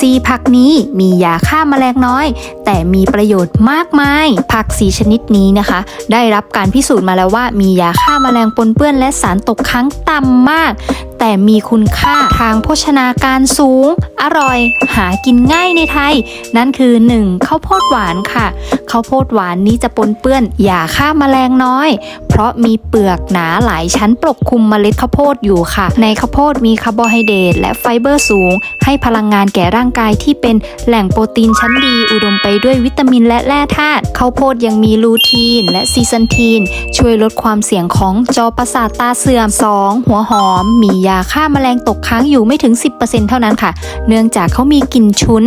ซีผักนี้มียาฆ่าแมลงน้อย แต่มีประโยชน์มากมาย ผักสีชนิดนี้นะคะ ได้รับการพิสูจน์มาแล้วว่า มียาฆ่าแมลงปนเปื้อนและสารตกค้างต่ำมาก แต่มีคุณค่าทางโภชนาการสูง อร่อย หากินง่ายในไทย นั่นคือ 1. ข้าวโพดหวานค่ะข้าวโพดหวานนี้จะปนเปื้อนยาฆ่าแมลงน้อย เพราะมีเปลือกหนาหลายชั้นปกคลุมเมล็ดข้าวโพดอยู่ค่ะ ในข้าวโพดมีคาร์โบไฮเดรตและไฟเบอร์สูง ให้พลังงานแก่ร่างกายที่เป็นแหล่งโปรตีนชั้นดี อุดมไปด้วยวิตามินและแร่ธาตุข้าวโพดยังมีลูทีน และซีซันทีน ช่วยลดความเสี่ยงของจอประสาทตาเสื่อม 2. หัวหอม มียาฆ่าแมลงตกค้างอยู่ไม่ถึง 10%เท่านั้นค่ะ เนื่องจากเขามีกลิ่นฉุน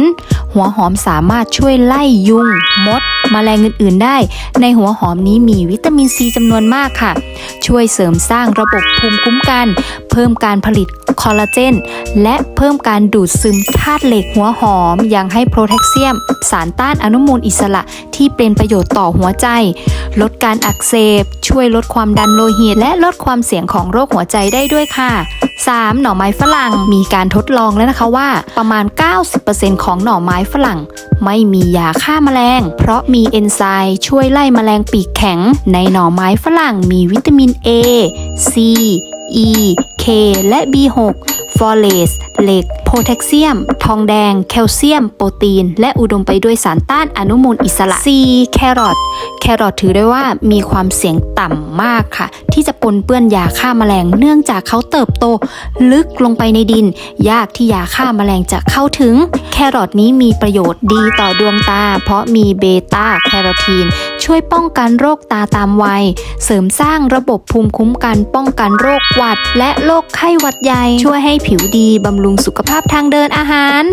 หัวหอมสามารถช่วยไล่ยุง มด มแมลงอื่นๆได้ ในหัวหอมนี้มีวิตามินซีจำนวนมากค่ะ ช่วยเสริมสร้างระบบภูมิคุ้มกัน เพิ่มการผลิต คอลลาเจน และเพิ่มการดูดซึมธาตุเหล็กหัวหอม ยังให้โพแทสเซียม สารต้านอนุมูลอิสระที่เป็นประโยชน์ต่อหัวใจ ลดการอักเสบ ช่วยลดความดันโลหิต และลดความเสี่ยงของโรคหัวใจได้ด้วยค่ะ 3. หน่อไม้ฝรั่งมีการทดลองแล้วนะคะว่า ประมาณ 90%ของหน่อไม้ฝรั่ง ไม่มียาฆ่าแมลง เพราะมีเอนไซม์ช่วยไล่แมลงปีกแข็ง ในหน่อไม้ฝรั่งมีวิตามิน A C E K และ B6 ฟอเลสเหล็ก โพแทสเซียม ทองแดง แคลเซียม โปรตีน และอุดมไปด้วยสารต้านอนุมูลอิสระ C แครอท แครอทถือได้ว่ามีความเสี่ยงต่ำมากค่ะ ที่จะปนเปื้อนยาฆ่าแมลง เนื่องจากเขาเติบโต ลึกลงไปในดิน ยากที่ยาฆ่าแมลงจะเข้าถึง แครอทนี้มีประโยชน์ดีต่อดวงตา เพราะมีเบต้าแคโรทีน ช่วยป้องกันโรคตาตามวัย เสริมสร้างระบบภูมิคุ้มกัน ป้องกันโรคหวัด และโรคไข้หวัดใหญ่ช่วยให้ผิวดีบำรุงสุขภาพทางเดินอาหาร